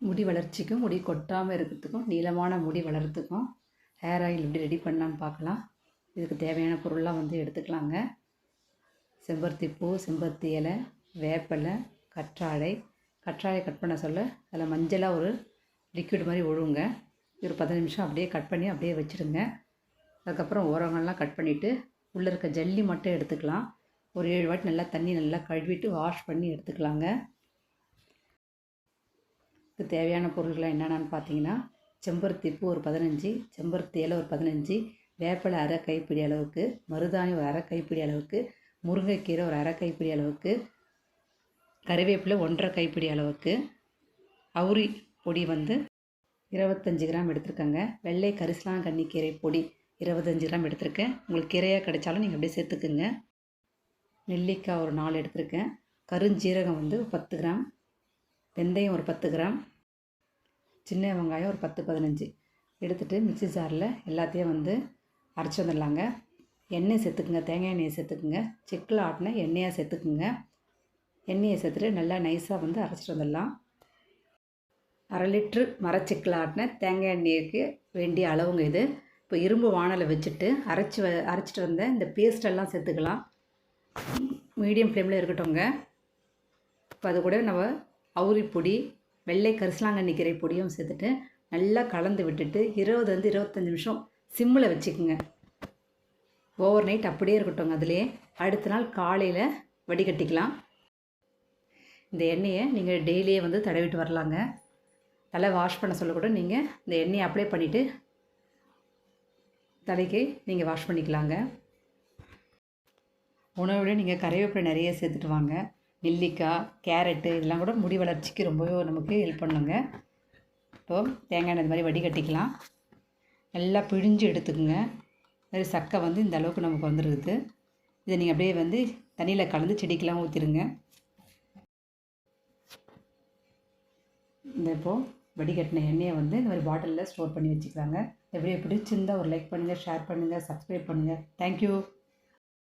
முடி வளர்ச்சிக்கும் முடி கொட்டாமல் இருக்கிறதுக்கும் நீளமான முடி வளர்கிறதுக்கும் ஹேர் ஆயில் எப்படி ரெடி பண்ணலான்னு பார்க்கலாம். இதுக்கு தேவையான பொருள்லாம் வந்து எடுத்துக்கலாங்க. செம்பருத்தி பூ செம்பருத்தி இலை வேப்பலை கற்றாழை. கற்றாழை கட் பண்ண சொல்ல அதில் மஞ்சளாக ஒரு லிக்விட் மாதிரி ஒழுங்க ஒரு பத்து நிமிஷம் அப்படியே கட் பண்ணி அப்படியே வச்சுடுங்க அதுக்கப்புறம் ஓரங்கள்லாம் கட் பண்ணிவிட்டு உள்ளே இருக்க ஜல்லி மட்டும் எடுத்துக்கலாம். ஒரு ஏழு வாட்டி நல்லா தண்ணி நல்லா கழுவிட்டு வாஷ் பண்ணி எடுத்துக்கலாங்க. இதுக்கு தேவையான பொருள்கள் என்னென்னு பார்த்தீங்கன்னா செம்பருத்தி பூ ஒரு பதினஞ்சு செம்பருத்தி இலை ஒரு பதினஞ்சு வேப்பிலை அரை கைப்பிடி அளவுக்கு மருதாணி ஒரு அரை கைப்பிடி அளவுக்கு முருங்கைக்கீரை ஒரு அரை கைப்பிடி அளவுக்கு கறிவேப்பிலை ஒன்றரை கைப்பிடி அளவுக்கு அவுரி பொடி வந்து இருபத்தஞ்சி கிராம் எடுத்துருக்கேங்க. வெள்ளை கரிசலாங்கண்ணி கீரை பொடி இருபத்தஞ்சி கிராம் எடுத்திருக்கேன். உங்களுக்கு கீரையாக கிடைச்சாலும் நீங்கள் அப்படியே சேர்த்துக்குங்க. நெல்லிக்காய் ஒரு நாலு எடுத்திருக்கேன். கருஞ்சீரகம் வந்து பத்து கிராம். வெந்தயம் ஒரு பத்து கிராம் சின்ன வெங்காயம் ஒரு பத்து பதினஞ்சு. எடுத்துகிட்டு மிக்ஸி ஜாரில் எல்லாத்தையும் வந்து அரைச்சி வந்துடலாங்க. எண்ணெய் சேர்த்துக்குங்க தேங்காய் எண்ணெயை சேர்த்துக்குங்க. செக்கில் ஆட்டின எண்ணெயாக சேர்த்துக்குங்க. எண்ணெயை சேர்த்துட்டு நல்லா நைஸாக வந்து அரைச்சிட்டு வந்துடலாம். அரை லிட்ரு மரச்செக்கில் ஆட்டின தேங்காய் எண்ணெய்க்கு வேண்டிய அளவுங்க இது. இப்போ இரும்பு வானலை வச்சுட்டு அரைச்சி வ அரைச்சிட்டு வந்த இந்த பேஸ்டெல்லாம் சேர்த்துக்கலாம். மீடியம் ஃப்ளேமில் இருக்கட்டும்ங்க. இப்போ அது கூட நம்ம அவுரி பொடி வெள்ளை கரிசலாங்கண்ணி கீரை பொடியும் சேர்த்துட்டு நல்லா கலந்து விட்டுட்டு இருபதுலேருந்து இருபத்தஞ்சி நிமிஷம் சிம்மில் வச்சுக்குங்க. ஓவர் நைட் அப்படியே இருக்கட்டும் அதுலேயே. அடுத்த நாள் காலையில் வடிகட்டிக்கலாம். இந்த எண்ணெயை நீங்கள் டெய்லியே வந்து தடவிட்டு வரலாங்க. தலை வாஷ் பண்ண சொல்ல கூட நீங்கள் இந்த எண்ணெயை அப்ளை பண்ணிவிட்டு தலைக்கு நீங்கள் வாஷ் பண்ணிக்கலாங்க. உணவுல நீங்கள் கறிவேப்பிலை நிறைய சேர்த்துட்டு வாங்க. நெல்லிக்காய் கேரட்டு இதெல்லாம் கூட முடி வளர்ச்சிக்கு ரொம்பவே நமக்கு ஹெல்ப் பண்ணுங்க. இப்போது தேங்காய் எண்ணெய் இது மாதிரி வடிகட்டிக்கலாம். நல்லா பிழிஞ்சு எடுத்துக்கோங்க. மாதிரி சக்கை வந்து இந்த அளவுக்கு நமக்கு வந்துருக்குது இதை நீங்கள் அப்படியே வந்து தண்ணியில் கலந்து செடிக்கெலாம் ஊற்றிடுங்க இந்த இப்போது வடிகட்டின எண்ணெயை வந்து இந்த மாதிரி பாட்டிலில் ஸ்டோர் பண்ணி வச்சுக்கலாங்க. எப்படி பிடிச்சிருந்தா ஒரு லைக் பண்ணுங்கள் ஷேர் பண்ணுங்கள் சப்ஸ்கிரைப் பண்ணுங்கள் தேங்க்யூ